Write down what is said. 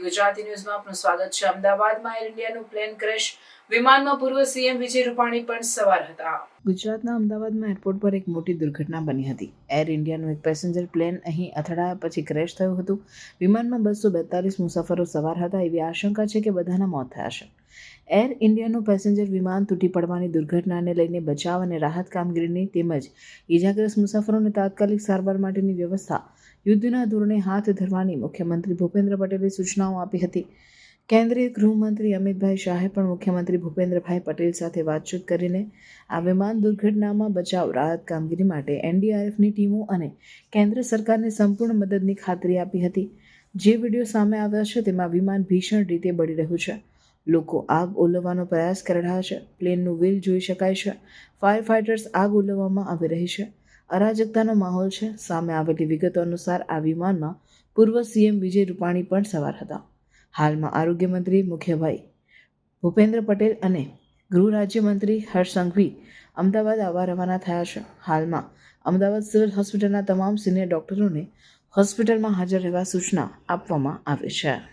ગુજરાતી ન્યૂઝમાં આપનું સ્વાગત છે. અમદાવાદમાં એર ઇન્ડિયાનું પ્લેન ક્રેશ, વિમાનમાં પૂર્વ સીએમ વિજય રૂપાણી પણ સવાર હતા. ગુજરાતના અમદાવાદમાં એરપોર્ટ પર એક મોટી દુર્ઘટના બની હતી. એર ઇન્ડિયાનું એક પેસેન્જર પ્લેન અહીં અથડાયા પછી ક્રેશ થયું હતું. વિમાનમાં બસો બેતાલીસ મુસાફરો સવાર હતા એવી આશંકા છે કે બધાના મોત થયા છે. એર ઇન્ડિયાનું પેસેન્જર વિમાન તૂટી પડવાની દુર્ઘટનાને લઈને બચાવ અને રાહત કામગીરીની તેમજ ઇજાગ્રસ્ત મુસાફરોને તાત્કાલિક સારવાર માટેની વ્યવસ્થા યુદ્ધના ધોરણે હાથ ધરવાની મુખ્યમંત્રી ભૂપેન્દ્ર પટેલે સૂચનાઓ આપી હતી. કેન્દ્રીય ગૃહમંત્રી અમિતભાઈ શાહે પણ મુખ્યમંત્રી ભૂપેન્દ્રભાઈ પટેલ સાથે વાતચીત કરીને આ વિમાન દુર્ઘટનામાં બચાવ, રાહત કામગીરી માટે એનડીઆરએફની ટીમો અને કેન્દ્ર સરકારને સંપૂર્ણ મદદની ખાતરી આપી હતી. જે વીડિયો સામે આવ્યા છે તેમાં વિમાન ભીષણ રીતે બળી રહ્યું છે. લોકો આગ ઓલવવાનો પ્રયાસ કરી રહ્યા છે. પ્લેનનું વ્હીલ જોઈ શકાય છે. ફાયર ફાઇટર્સ આગ ઓલવવામાં આવી રહી છે. અરાજકતાનો માહોલ છે. સામે આવેલી વિગતો અનુસાર આ વિમાનમાં પૂર્વ સીએમ વિજય રૂપાણી પણ સવાર હતા. હાલમાં આરોગ્ય મંત્રી મુખ્યભાઈ ભૂપેન્દ્ર પટેલ અને ગૃહ રાજ્યમંત્રી હર્ષ સંઘવી અમદાવાદ આવવા રવાના થયા છે. હાલમાં અમદાવાદ સિવિલ હોસ્પિટલના તમામ સિનિયર ડોક્ટરોને હોસ્પિટલમાં હાજર રહેવા સૂચના આપવામાં આવી છે.